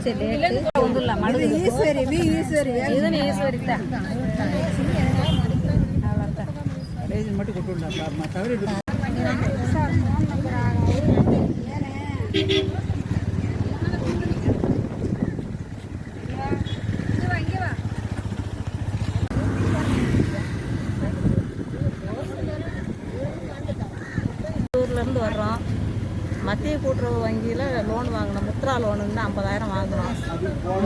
பாருங்க உங்களோட மனு கொடுத்தா ஈஸ்வரி வி ஈஸ்வரி இதுன்னு ஈஸ்வரி தான் ரேஷன் மட்டும் சார் தவிர ஊர்லேருந்து வர்றோம் மத்திய கூட்டுறவு வங்கியில் லோன் வாங்கினோம். முத்ரா லோனு வந்து ஐம்பதாயிரம் வாங்கினோம்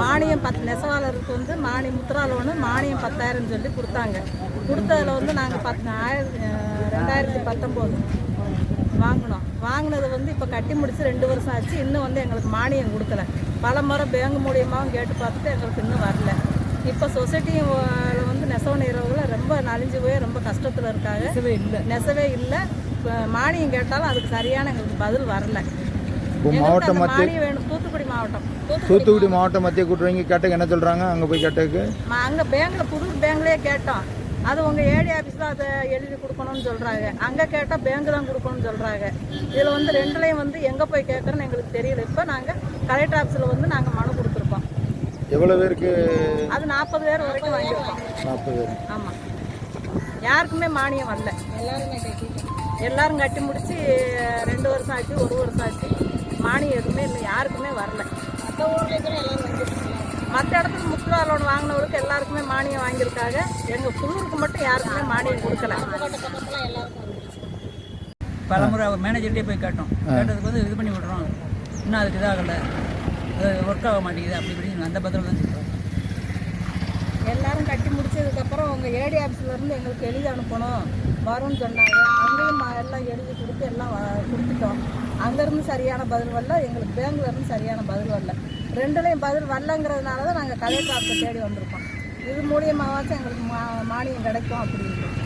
மானியம் பத் நெசவாளருக்கு வந்து மானி முத்ரா லோனு மானியம் பத்தாயிரம் சொல்லி கொடுத்தாங்க. கொடுத்ததில் வந்து நாங்கள் பத் ஆயிரத்தி ரெண்டாயிரத்தி பத்தொம்போது வாங்கினோம். வாங்கினது வந்து இப்போ கட்டி முடித்து ரெண்டு வருஷம் ஆச்சு. இன்னும் வந்து எங்களுக்கு மானியம் கொடுக்கல. பல முறை பேங்க் மூலியமாகவும் கேட்டு பார்த்துட்டு எங்களுக்கு இன்னும் வரல. இப்போ சொசைட்டியும் வந்து நெசவு நேர் நலிஞ்சு போய் ரொம்ப கஷ்டத்தில் இருக்காங்க. இல்லை. நெசவே இல்லை. இப்ப மானியம் கேட்டாலும் அதுக்கு சரியான எங்களுக்கு பதில் வரல. மத்திய மானியம் வேணும். தூத்துக்குடி மாவட்டம். தூத்துக்குடி மாவட்டம். மத்திய கூட்டுறவங்க கேட்டக்கு என்ன சொல்கிறாங்க அங்கே போய் கேட்டதுக்கு? ம- அங்க பேங்க்ல புது பேங்க்லயே கேட்டோம். அது உங்க ஏடி ஆபீஸ்ல அதை எழுதி கொடுக்கணும்னு சொல்றாங்க. அங்க கேட்டா பேங்க் தான் கொடுக்கணும்னு சொல்றாங்க. இதுல வந்து ரெண்டுலயும் வந்து எங்க போய் கேட்கறோம்னு எங்களுக்கு தெரியல. இப்ப நாங்க கலெக்டர் ஆபீஸ்ல வந்து நாங்க மனு கொடுத்துருக்கோம். எவ்வளோ பேருக்கு? அது நாற்பது பேர் வரைக்கும் வாங்கியிருக்கோம். நாற்பது பேர். ஆமா. யாருக்குமே மானியம் வரல. எல்லாரும் கட்டி முடிச்சு ரெண்டு வருஷம் ஆச்சு ஒரு வருஷம் ஆச்சு. மானியம் எதுவுமே இல்லை யாருக்குமே வரல. மற்ற இடத்துக்கு முத்ரா லோன் வாங்கினவருக்கு எல்லாருக்குமே மானியம் வாங்கியிருக்காங்க. எங்கள் புதூருக்கு மட்டும் யாருக்குமே மானியம் கொடுக்கல. பலமுறை மேனேஜர்கிட்டே போய் கேட்டோம். கேட்டதுக்கு வந்து இது பண்ணி விடுறோம். இன்னும் அதுக்கு இதாகலை அது ஒர்க் ஆக மாட்டேங்குது அப்படி இப்படி அந்த பதில் தான் சொல்கிறோம் எல்லாரும் கட்டி முடிச்சதுக்கப்புறம் உங்கள் ஏடி ஆஃபீஸ்லேருந்து எங்களுக்கு எழுதி அனுப்பணும். வரும்னு சொன்னாங்க. அங்கேயும் மா- எல்லாம் எழுதி கொடுத்து எல்லாம் வ- கொடுத்துட்டோம். அங்கேருந்து சரியான பதில் வரல. எங்களுக்கு பேங்க்ல இருந்து சரியான பதில் வரல. ரெண்டுலேயும் பதில் வரலங்கிறதுனால தான் நாங்கள் கலெக்டர் ஆஃபீஸை தேடி வந்திருக்கோம். இது மூலியமாகவாச்சும் எங்களுக்கு மா மானியம் கிடைக்கும் அப்படின்னு.